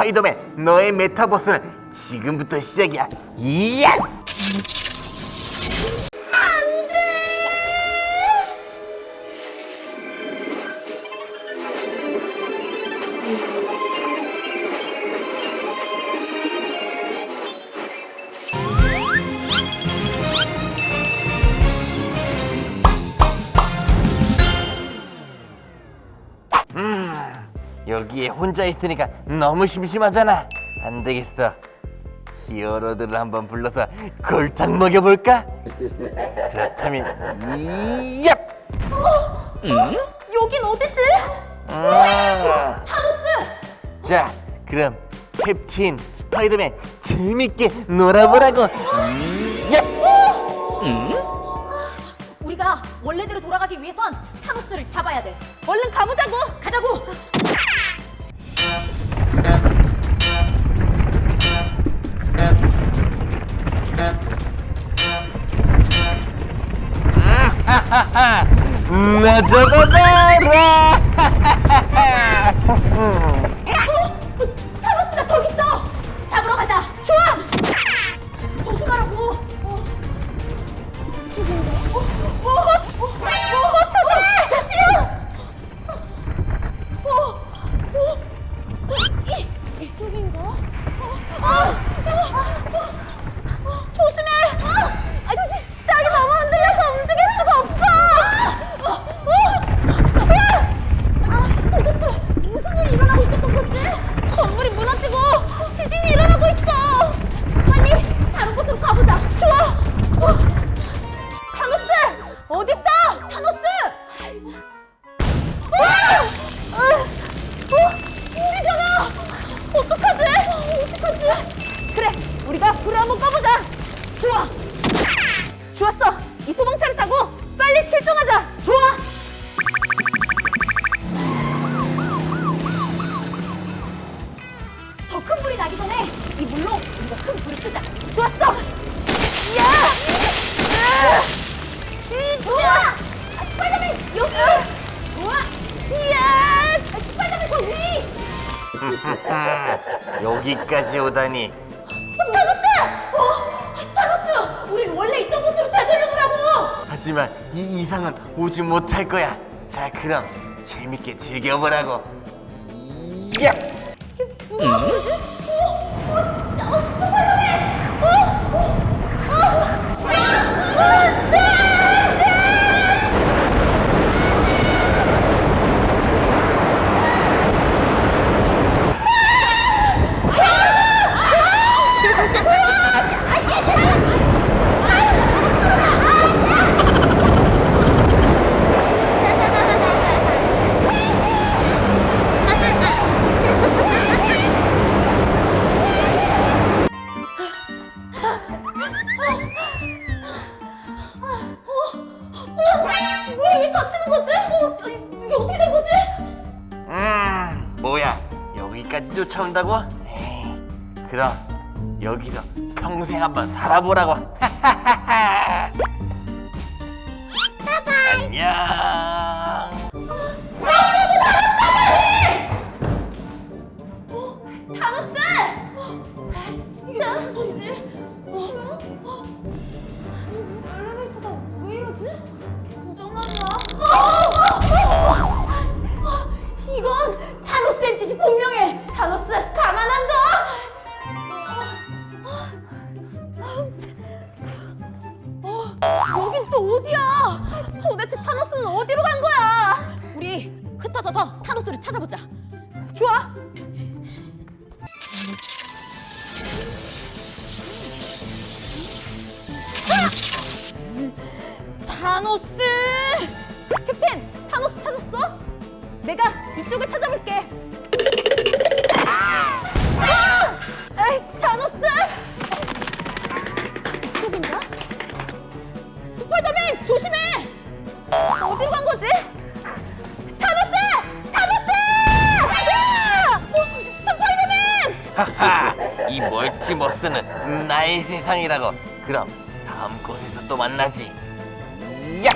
스파이더맨 너의 메타버스는 지금부터 시작이야. 이야 여기에 혼자 있으니까 너무 심심하잖아. 안 되겠어. 히어로들을 한번 불러서 골탕 먹여볼까? 그렇다면 이야! 여긴 어디지? 아. 타노스! 자, 그럼 캡틴 스파이더맨 재밌게 놀아보라고. 이야! 우리가 원래대로 돌아가기 위해선 타노스를 잡아야 돼. 얼른 가보자고. 가자고. 나 출동하자. 좋아. 더 큰 불이 나기 전에 이 물로 우리가 큰 불을 끄자. 좋았어. 야! 이 좋아. 아, 스파이더맨 여기. 좋아. 이야! 아, 스파이더맨 저 위. 여기까지 오다니. 어, 타노스! 하지만 이 이상은 오지 못할 거야. 자, 그럼 재밌게 즐겨보라고. 야! 누가 그러 여기까지 쫓아온다고? 에이, 그럼 여기서 평생 한번 살아보라고. 안녕. 무슨 소리지? 어? 어? 엘리베이터가 왜 이러지? 고장났나? 또 어디야? 도대체 타노스는 어디로 간 거야? 우리 흩어져서 타노스를 찾아보자. 좋아. 타노스! 캡틴, 타노스 찾았어? 내가 이쪽을 찾아볼게. 조심해! 어디로 간 거지? 타노스! 타노스! 야! 어, 스파이더맨! 하하, 이 멀티버스는 나의 세상이라고. 그럼 다음 곳에서 또 만나지. 야!